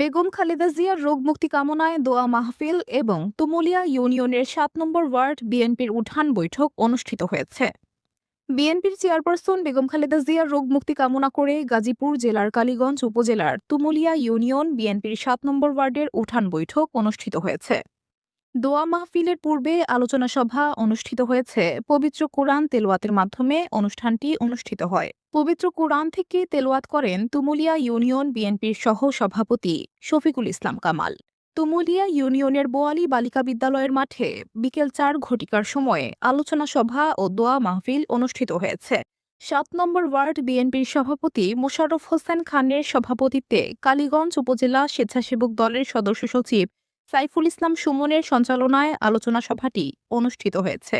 বেগম খালেদা জিয়ার রোগ মুক্তি কামনায় দোয়া মাহফিল এবং তুমুলিয়া ইউনিয়নের সাত নম্বর ওয়ার্ড বিএনপির উঠান বৈঠক অনুষ্ঠিত হয়েছে। বিএনপির চেয়ারপারসন বেগম খালেদা জিয়ার রোগ মুক্তি কামনা করে গাজীপুর জেলার কালীগঞ্জ উপজেলার তুমুলিয়া ইউনিয়ন বিএনপির সাত নম্বর ওয়ার্ডের উঠান বৈঠক অনুষ্ঠিত হয়েছে। দোয়া মাহফিলের পূর্বে আলোচনা সভা অনুষ্ঠিত হয়েছে। পবিত্র কোরআন তেলোয়াতের মাধ্যমে অনুষ্ঠানটি অনুষ্ঠিত হয়। পবিত্র কোরআন থেকে তেলোয়াত করেন তুমুলিয়া ইউনিয়ন বিএনপির সহ সভাপতি শফিকুল ইসলাম কামাল। তুমুলিয়া ইউনিয়নের বোয়ালি বালিকা বিদ্যালয়ের মাঠে বিকেল চার ঘটিকার সময়ে আলোচনা সভা ও দোয়া মাহফিল অনুষ্ঠিত হয়েছে। সাত নম্বর ওয়ার্ড বিএনপির সভাপতি মোশাররফ হোসেন খানের সভাপতিত্বে কালীগঞ্জ উপজেলা স্বেচ্ছাসেবক দলের সদস্য সচিব সাইফুল ইসলাম সুমনের সঞ্চালনায় আলোচনা সভাটি অনুষ্ঠিত হয়েছে।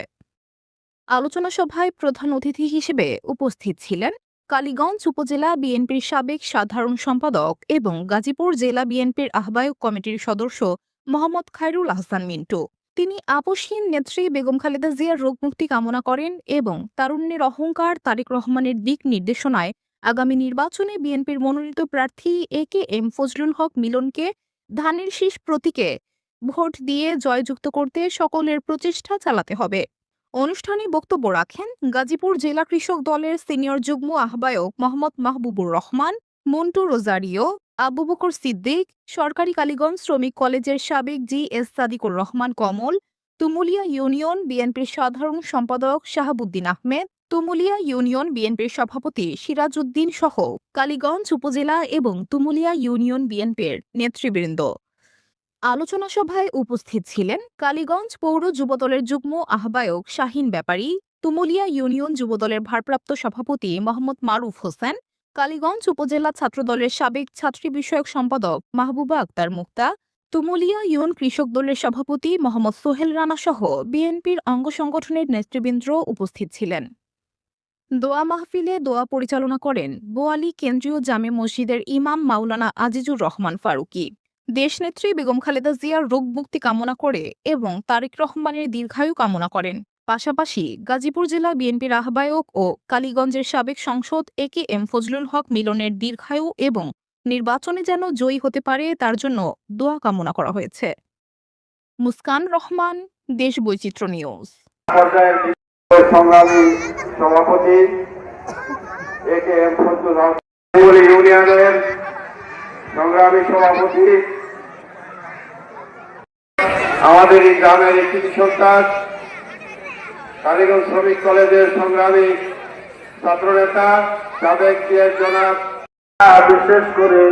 আলোচনা সভায় প্রধান অতিথি হিসেবে উপস্থিত ছিলেন কালীগঞ্জ উপজেলা বিএনপির সাবেক সাধারণ সম্পাদক এবং গাজীপুর জেলা বিএনপির আহ্বায়ক কমিটির সদস্য মোহাম্মদ খায়রুল আহসান মিন্টু। তিনি আপসহীন নেত্রী বেগম খালেদা জিয়ার রোগমুক্তি কামনা করেন এবং তারুণ্যের অহংকার তারেক রহমানের দিক নির্দেশনায় আগামী নির্বাচনে বিএনপির মনোনীত প্রার্থী এ কে এম ফজলুল হক মিলনকে ধানের শীষ প্রতীকে ভোট দিয়ে জয়যুক্ত করতে সকলের প্রচেষ্টা চালাতে হবে। অনুষ্ঠানে বক্তব্য রাখেন গাজীপুর জেলা কৃষক দলের সিনিয়র যুগ্ম আহ্বায়ক মোহাম্মদ মাহবুবুর রহমান, মন্টু রোজারিও, আবু বকর সিদ্দিক, সরকারি কালীগঞ্জ শ্রমিক কলেজের সাবেক G S Sadikur Rahman Kamal, Tumulia union বিএনপির সাধারণ সম্পাদক শাহাবুদ্দিন আহমেদ তুমুলিয়া ইউনিয়ন বিএনপির সভাপতি সিরাজউদ্দিন সহ কালীগঞ্জ উপজেলা এবং তুমুলিয়া ইউনিয়ন বিএনপির নেতৃবৃন্দ। আলোচনা সভায় উপস্থিত ছিলেন কালীগঞ্জ পৌর যুবদলের যুগ্ম আহ্বায়ক শাহিন ব্যাপারী, তুমুলিয়া ইউনিয়ন যুবদলের ভারপ্রাপ্ত সভাপতি মোহাম্মদ মারুফ হোসেন, কালীগঞ্জ উপজেলা ছাত্রদলের সাবেক ছাত্রী বিষয়ক সম্পাদক মাহবুবা আক্তার মুক্তা, তুমুলিয়া ইউন কৃষক দলের সভাপতি মোহাম্মদ সোহেল রানা সহ বিএনপির অঙ্গ সংগঠনের নেতৃবৃন্দ উপস্থিত ছিলেন। দোয়া মাহফিলে দোয়া পরিচালনা করেন বোয়ালি কেন্দ্রীয় জামে মসজিদের ইমাম মাওলানা আজিজুর রহমান ফারুকী। দেশনেত্রী বেগম খালেদা জিয়ার রোগ মুক্তি কামনা করে এবং তারেক রহমানের দীর্ঘায়ু কামনা করেন। পাশাপাশি গাজীপুর জেলা বিএনপির আহ্বায়ক ও কালীগঞ্জের সাবেক সংসদ এ কে এম ফজলুল হক মিলনের দীর্ঘায়ু এবং নির্বাচনে যেন জয়ী হতে পারে তার জন্য দোয়া কামনা করা হয়েছে। মুসকান রহমান দেশ বৈচিত্র্য নিউজ। সংগ্রামী সভাপতি ইউনিয়নের সংগ্রামী সভাপতি। আমাদের এই গ্রামের একটি সন্তান কালীগঞ্জ শ্রমিক কলেজের সংগ্রামী ছাত্রনেতা, সাবেক জনাব বিশেষ করে